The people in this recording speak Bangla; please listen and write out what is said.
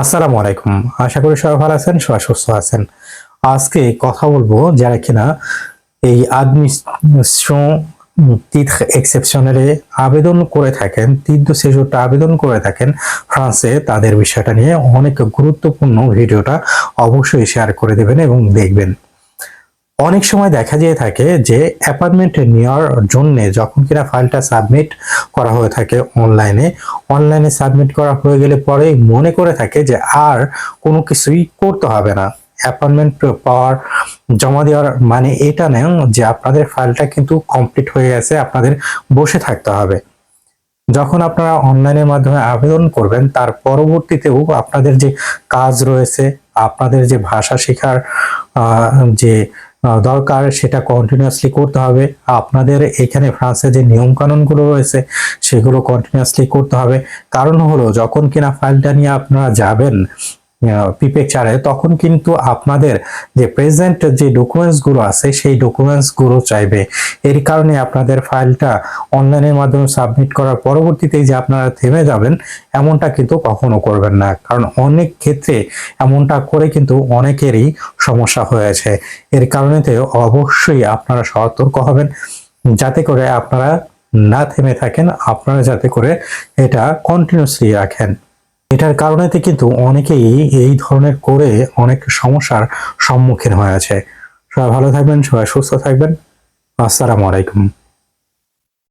আসসালামু আলাইকুম। আশা করি সবাই ভালো আছেন, সবাই সুস্থ আছেন। আজকে কথা বলব যারা কিনা এই আদমিশন তিথ এক্সেপশনালে আবেদন করে থাকেন তীর্থ সেজুরটা আবেদন করে থাকেন ফ্রান্সে, তাদের বিষয়টা নিয়ে অনেক গুরুত্বপূর্ণ ভিডিওটা অবশ্যই শেয়ার করে দেবেন এবং দেখবেন। অনেক সময় দেখা যেয়ে থাকে যে অ্যাপার্টমেন্ট নেওয়ার জন্য যখন কিনা ফাইলটা সাবমিট করা হয়ে থাকে অনলাইনে অনলাইনে সাবমিট করা হয়ে গেলে পরে মনে করে থাকে যে আর কোনো কিছুই করতে হবে না। অ্যাপয়েন্টমেন্ট পাওয়ার, জমা দেওয়ার মানে এটা নেই যে আপনাদের ফাইলটা কিন্তু কমপ্লিট হয়ে গেছে, আপনাদের বসে থাকতে হবে। যখন আপনারা অনলাইনের মাধ্যমে আবেদন করবেন, তার পরবর্তীতেও আপনাদের যে কাজ রয়েছে, আপনাদের যে ভাষা শেখার যে দরকার সেটা কন্টিনিউয়াসলি করতে হবে। আপনাদের এখানে ফ্রান্সে যে নিয়ম কানুনগুলো রয়েছে, সেগুলো কন্টিনিউয়াসলি করতে হবে। কারণ হলো, যখন কিনা ফাইলটা নিয়ে আপনারা যাবেন পিপেকচারে তখন কিন্তু আপনাদের যে প্রেজেন্ট যে ডকুমেন্টসগুলো আছে, সেই ডকুমেন্টসগুলো চাইবে। এর কারণে আপনাদের ফাইলটা অনলাইনের মাধ্যমে সাবমিট করার পরবর্তীতে যে আপনারা থেমে যাবেন, এমনটা কিন্তু কখনো করবেন না। কারণ অনেক ক্ষেত্রে এমনটা করে কিন্তু অনেকেরই সমস্যা হয়েছে। এর কারণেতে অবশ্যই আপনারা সতর্ক হবেন, যাতে করে আপনারা না থেমে থাকেন, আপনারা যাতে করে এটা কন্টিনিউসলি রাখেন। এটার কারণেতে কিন্তু অনেকেই এই ধরনের করে অনেক সমস্যার সম্মুখীন হয়ে আছে। সবাই ভালো থাকবেন, সবাই সুস্থ থাকবেন। আসসালামু আলাইকুম।